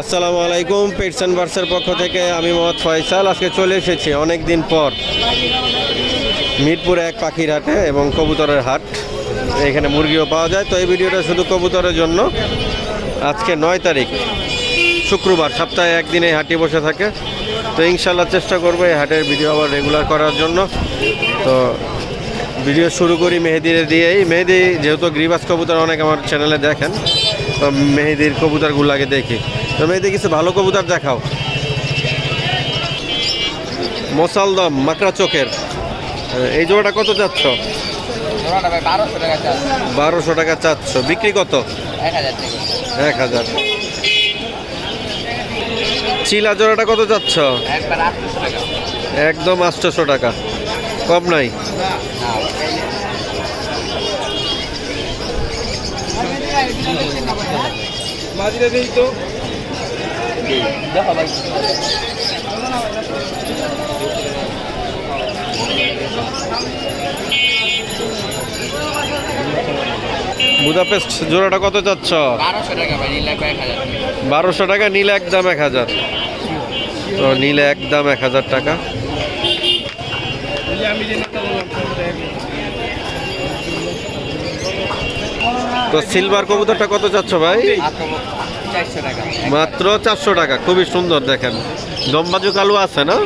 আসসালামু আলাইকুম pets and বার্সের পক্ষ থেকে আমি মোহাম্মদ ফয়সাল। আজকে চলে এসেছি অনেক দিন পর মিরপুরে এক পাখির হাটে এবং কবুতরের হাট। এখানে মুরগিও পাওয়া যায়। তো এই ভিডিওটা শুধু কবুতরের জন্য। আজকে নয় তারিখ, শুক্রবার, সপ্তাহে একদিন হাটটি বসে থাকে। তো ইনশাল্লাহ চেষ্টা করব এই হাটের ভিডিও আবার রেগুলার করার জন্য। তো ভিডিও শুরু করি মেহেদির দিয়েই। মেহেদি, যেহেতু গ্রিবাস কবুতর অনেক আমার চ্যানেলে দেখেন, তো মেহেদির কবুতরগুলো আগে দেখি। তো মেহেদি কিছু ভালো কবুতর দেখাও। মোসালদম মাকড়া চোখের। এই জোড়াটা কত চাচ্ছ? বারোশো টাকা চাচ্ছ। বিক্রি কত? এক হাজার চিলা জোড়াটা কত চাচ্ছ? একদম আটশোশো টাকা। একদম আটশোশো টাকা। কম নাই? দেখো ভাই বুদাপেস্ট জোড়াটা কত চাচ্ছ? বারোশো টাকা নিলে একদম এক হাজার। তো নিলে একদম এক হাজার টাকা। তো সিলভার কবুতরটা কত চাচ্ছ ভাই? মাত্র চারশো টাকা খুবই সুন্দর দেখেন। দমবাজু কালো আছে না?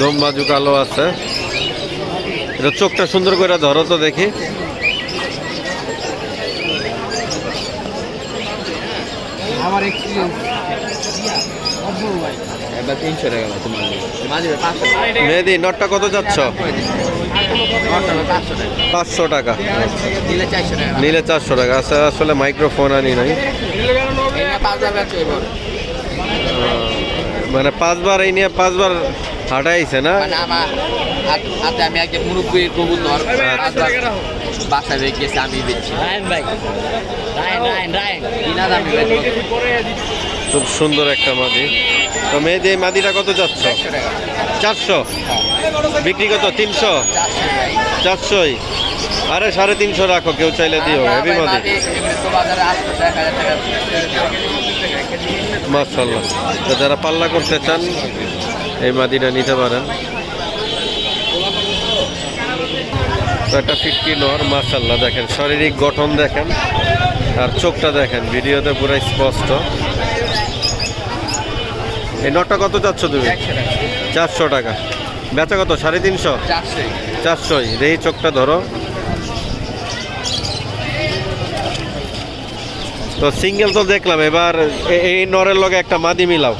দমবাজু কালো আছে। এটা চোখটা সুন্দর করে ধরো তো দেখি। আমার মেহেদি নটটা কত যাচ্ছ? পাঁচশো টাকা। নিলে চারশো টাকা। নিলে চারশো টাকা। আচ্ছা আসলে মাইক্রোফোন আনি নাই। মানে পাঁচবার এই নিয়ে পাঁচবার হাঁটাইছে না? মানে হাত- আমি একজন মুরব্বীর কবুতর পাঁচবার বাসায় রেখে গেছে আমি বেচছি রায়ন ভাই। রায়ন রায়ন রায়ন। কিনা দামি খুব সুন্দর একটা মাদি। তো মেয়েদের এই মাদিটা কত যাচ্ছ? চারশো। বিক্রি কত? তিনশো? চারশোই। আরে, সাড়ে তিনশো রাখো, কেউ চাইলে দিও হেভি মাদি। মার্শাল্লাহ তো যারা পাল্লা করতে চান, এই মাদিটা নিতে পারেন। একটা ফিফটি নর মার্শাল্লাহ দেখেন, শারীরিক গঠন দেখেন, আর চোখটা দেখেন, ভিডিওতে পুরো স্পষ্ট। এই নটটা কত চাচ্ছ তুমি? চারশো টাকা। বেচা কত? সাড়ে তিনশো? চারশোই। দেখি চোখটা ধরো। তো সিঙ্গেল তো দেখলাম এবার এই নরের লগে একটা মাদি মিলাও।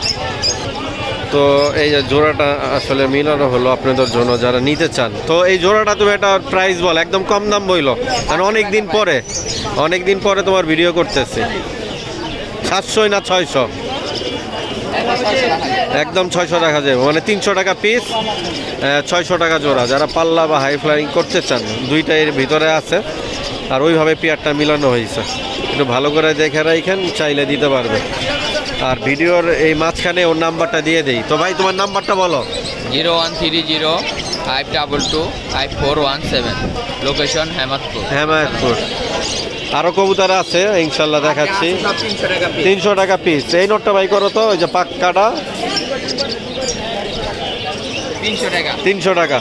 তো এই যে জোড়াটা আসলে মিলানো হলো আপনাদের জন্য যারা নিতে চান। তো এই জোড়াটা তুমি একটা প্রাইস বল একদম কম দাম বইলো। কারণ অনেক দিন পরে অনেক দিন পরে তোমার ভিডিও করতেছি। সাতশোই না ছয়শো? একদম ছয়শো টাকা যাবে মানে তিনশো টাকা পিস ছয়শো টাকা জোড়া। যারা পাল্লা বা হাই ফ্লাইং করতে চান দুইটা এর ভিতরে আছে আর ওইভাবে পেয়ারটা মিলানো হয়েছে। একটু ভালো করে দেখে রাখেন চাইলে দিতে পারবে আর ভিডিওর এই মাঝখানে ওর নাম্বারটা দিয়ে দেই। তো ভাই তোমার নাম্বারটা বলো। Zero one three zero five double two five four one seven. Location Hemadpur. Hemayetpur আরও কবুতর আছে ইনশাল্লাহ দেখাচ্ছি। তিনশো টাকা পিস এই নোটটা ভাই করো তো ওই যে পাক্কাটা। তিনশো টাকা।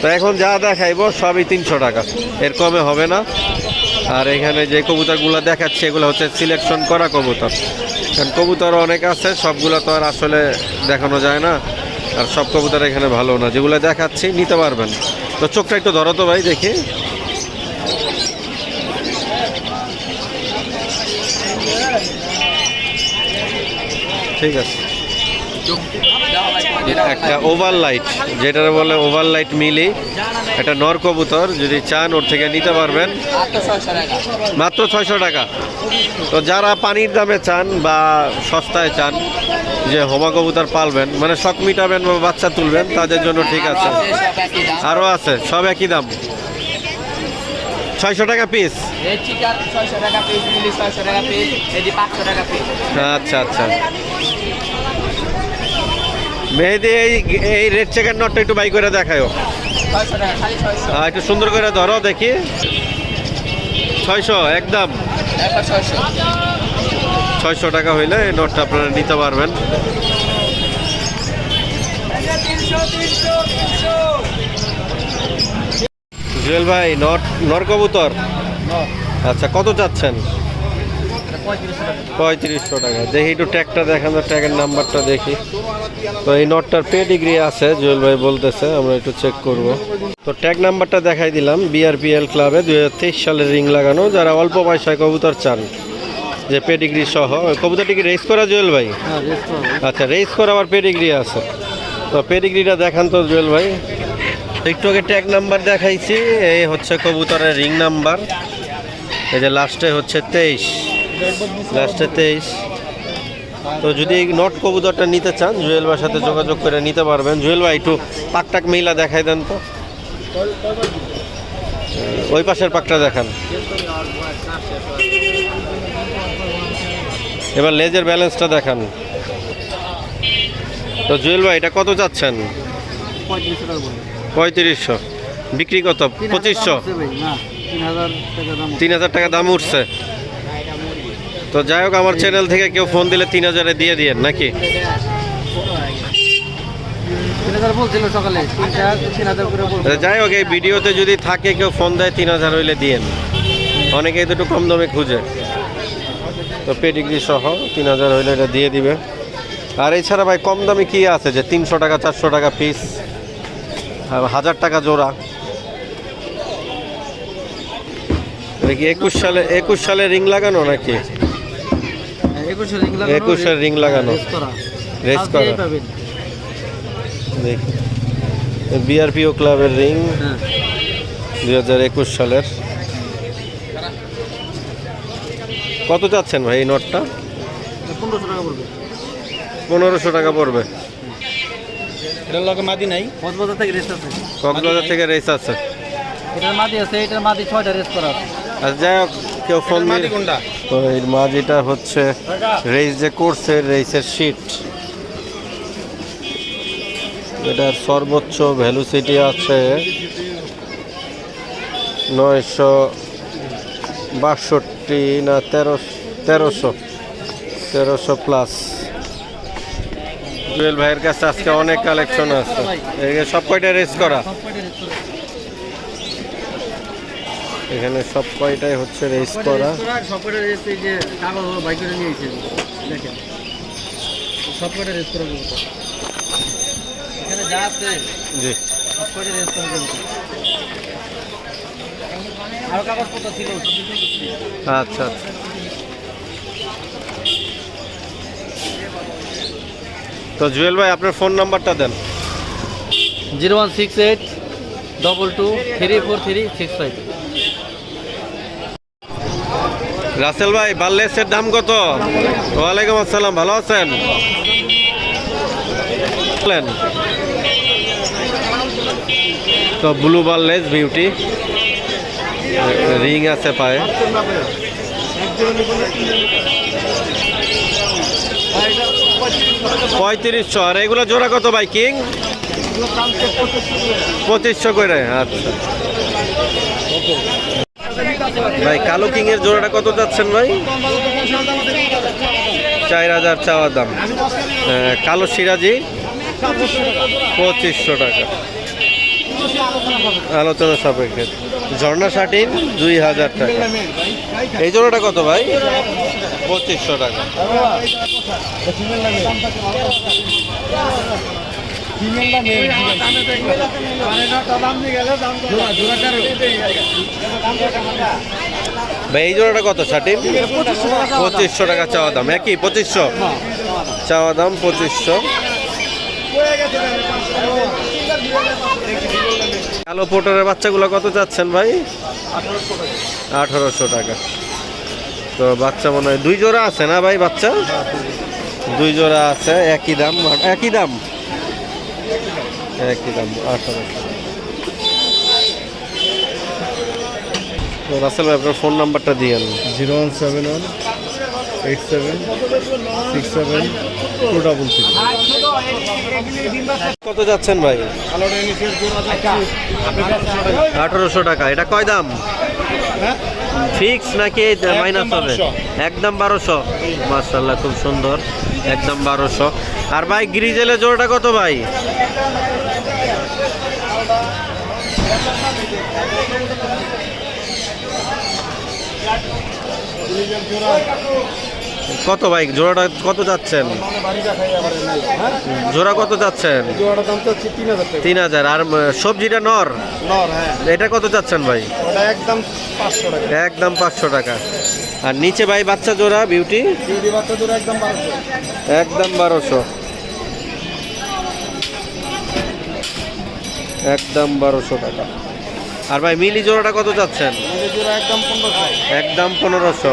তো এখন যা দেখাইবো সবই তিনশো টাকা। এর কমে হবে না। আর এখানে যে কবুতরগুলো দেখাচ্ছে এগুলো হচ্ছে সিলেকশন করা কবুতর। কারণ কবুতর অনেক আছে সবগুলো তো আর আসলে দেখানো যায় না। আর সব কবুতর এখানে ভালো না। যেগুলো দেখাচ্ছি নিতে পারবেন। তো চোখটা একটু ধরো তো ভাই দেখি। ঠিক আছে। একটা ওভার লাইট যেটার বলে ওভার লাইট মিলি। একটা নর কবুতর, যদি চান ওর থেকে নিতে পারবেন। মাত্র ছয়শো টাকা। তো যারা পানির দামে চান বা সস্তায় চান, যে হোমা কবুতর পালবেন মানে শখ মিটাবেন বা বাচ্চা তুলবেন, তাদের জন্য ঠিক আছে। আরও আছে, সব একই দাম। ছয়শো টাকা পিস ছয়শো টাকা পিস মিলি ছয়শো টাকা পিস এটি পাঁচশো টাকা পিস আচ্ছা আচ্ছা। মেহেদি এই এই রেড চেকের নটটা একটু বাই করে দেখায়ও একটু সুন্দর করে ধরো দেখি। ছয়শো একদম। ছয়শো। ছয়শো টাকা হইলে এই নটটা আপনারা নিতে পারবেন। জুয়েল ভাই নট নর কবুতর? আচ্ছা কত চাচ্ছেন? পঁয়ত্রিশশো টাকা। দেখি একটু ট্যাগটা দেখান তো ট্যাগের নাম্বারটা দেখি। তো এই নটটার পেডিগ্রি আছে জুয়েল ভাই বলতেছে আমরা একটু চেক করব। তো ট্যাগ নাম্বারটা দেখাই দিলাম বিআরপিএল ক্লাবে দুই হাজার তেইশ সালের রিং লাগানো যারা অল্প পয়সায় কবুতর চান যে পেডিগ্রি সহ। কবুতরটি কি রেস করা জুয়েল ভাই? আচ্ছা রেস করা আবার পেডিগ্রি আছে। তো পেডিগ্রিটা দেখান তো জুয়েল ভাই। একটু আগে ট্যাগ নাম্বার দেখাইছি, এই হচ্ছে কবুতরের রিং নাম্বার এই যে লাস্টে হচ্ছে তেইশ। লাস্টে তেইশ। তো যদি নট কবুতরটা নিতে চান জুয়েল ভাইয়ের সাথে যোগাযোগ করে নিতে পারবেন। জুয়েল ভাই একটু পাকটাক মেইলা দেখাই দেন তো। ওই পাশের পাকটা দেখান। এবার লেজের ব্যালেন্সটা দেখান। তো জুয়েল ভাই এটা কত চাচ্ছেন? পঁয়ত্রিশশো। বিক্রি কত? পঁচিশশো? তিন হাজার টাকা দাম উঠছে। তো যাই হোক আমার চ্যানেল থেকে কেউ ফোন দিলে তিন হাজারে দিয়ে দিয়েন নাকি? বলছিল যাই হোক এই ভিডিওতে যদি থাকে কেউ ফোন দেয় তিন হাজার হইলে দিয়েন। অনেকে দুটো কম দামে খুঁজে। তো পেডিগ্রি সহ তিন হাজার হইলে এটা দিয়ে দিবে। আর এছাড়া ভাই কম দামে কি আছে যে তিনশো টাকা চারশো টাকা পিস হাজার টাকা জোড়া। কি একুশ সালে একুশ সালে রিং লাগানো নাকি? একুশে রিং লাগানো। রেস করা। দেখি। বিআরপিও ক্লাবের রিং হ্যাঁ। দুই হাজার একুশ সালের। কত চাচ্ছেন ভাই এই নটটা? পনেরোশো টাকা পড়বে। পনেরোশো টাকা পড়বে। এটার লগে মাদি নাই। কক্সবাজার থেকে রেস্ট আছে। কক্সবাজার থেকে রেস আছে। এটার মাদি আছে এটার মাদি ছয়টা রেস করা আছে। আর যাই হোক কেউ ফোন দিয়ে তো এই মাঝিটা হচ্ছে রেস যে করছে রেসের শিট এটার সর্বোচ্চ ভ্যালুসিটি আছে নয়শো বাষট্টি না তেরোশো তেরোশো। তেরোশো প্লাস জুয়েল ভাইয়ের কাছে আজকে অনেক কালেকশন আছে। সব কয়টা রেস করা? এখানে সব কয়টাই হচ্ছে রেস করা? সব কয়টা রেস এই যে কাগজ বাইক করে নিয়ে এসেছে দেখেন। সব কয়টা রেস করা এখানে যা আছে জি। সব কয়টা রেস করা আরও কাগজপত্র ছিল। আচ্ছা আচ্ছা। তো জুয়েল ভাই আপনার ফোন নাম্বারটা দেন। Zero one six eight double two three four three six five Rasel ভাই বাল্লেসের দাম কত? ওয়ালাইকুম আসসালাম ভালো আছেন? তো ব্লু বাল্লেস বিউটি। রিং আছে পায়ে। পঁয়ত্রিশশো। আর এগুলো জোড়া কত ভাই, কিং? পঁচিশশো করে আচ্ছা। ভাই, কালো কিং এর জোড়াটা কত যাচ্ছেন ভাই? চার হাজার চাওয়ার দাম। কালো সিরাজি, পঁচিশশো টাকা। আলোচনা সাপেক্ষে। ঝর্ণা শাটিন দুই হাজার টাকা। এই জোড়াটা কত ভাই? পঁচিশশো টাকা। এই জোড়াটা কত শাটিন পঁচিশশো টাকা চাওয়া দাম। একই, পঁচিশশো? চাওয়া দাম পঁচিশশো। কালো পোটারের বাচ্চাগুলো কত চাচ্ছেন ভাই? আঠারোশো টাকা। তো বাচ্চা মনে হয় দুই জোড়া আছে না ভাই বাচ্চা? দুই জোড়া আছে একই দাম একই দাম। একই দাম আঠারোশো তো রাসেল ভাই আপনার ফোন নাম্বারটা দিয়েন zero one seven one eight seven six seven two double three. কত যাচ্ছেন ভাই? আঠারোশো টাকা। এটা কয় দাম? ফিক্স নাকি মাইনাস হবে? 1200 একদম বারোশো। মার্শাল্লাহ খুব সুন্দর। একদম বারোশো। আর ভাই গ্রিজেলের জোরটা কত ভাই? কত ভাই? জোড়াটা কত যাচ্ছেন? জোড়া কত যাচ্ছেন? তিন হাজার। আর সবজিটা নর? এটা কত যাচ্ছেন ভাই? একদম পাঁচশো টাকা। আর নিচে ভাই বাচ্চা জোড়া বিউটি একদম বারোশো। একদম বারোশো টাকা। আর ভাই মিলি জোড়াটা কত যাচ্ছেন? একদম পনেরোশো।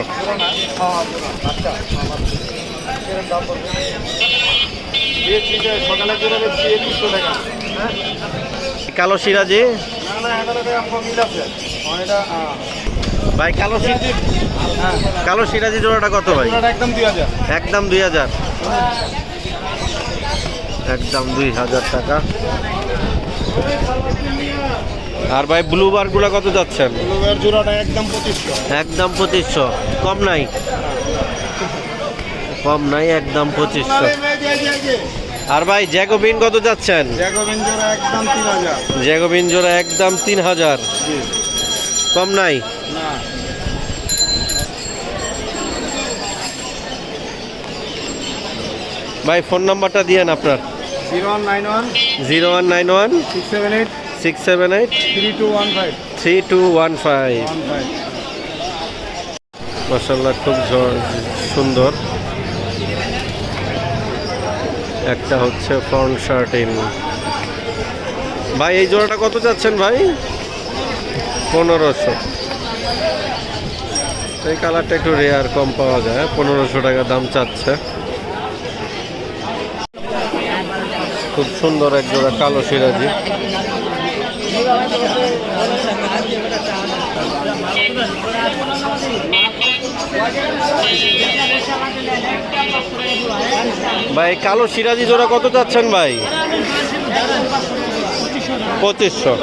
কালো সিরাজি? ভাই কালো সিরাজি কালো সিরাজি জোড়াটা কত ভাই? একদম দুই হাজার। একদম দুই হাজার টাকা। আর ভাই ব্লু বারগুলো কত যাচ্ছেন? জোড়াটা একদম পঁচিশশো। একদম পঁচিশশো। কম নাই? কম নাই একদম পঁচিশশো। আর ভাই জ্যাকোবিন কত যাচ্ছেন? জ্যাকোবিন জোড়া একদম তিন হাজার। জ্যাকোবিন জোড়া একদম তিন হাজার। কম নাই? না। ভাই ফোন নাম্বারটা দিয়েন আপনার। Zero one nine one. Zero one nine one. Six seven eight. Six seven eight three two one five three two one five মাসাল্লাহ খুব সুন্দর। একটা হচ্ছে ফ্রন্ট শার্টিন ভাই এই জোড়াটা কত যাচ্ছেন ভাই? পনেরোশো। এই কালারটা একটু রেয়ার কম পাওয়া যায়। পনেরোশো টাকা দাম চাচ্ছে। খুব সুন্দর এক জোড়া কালো সিরাজি। ভাই কালো সিরাজি জোড়া কত চাচ্ছেন ভাই? পঁচিশশো।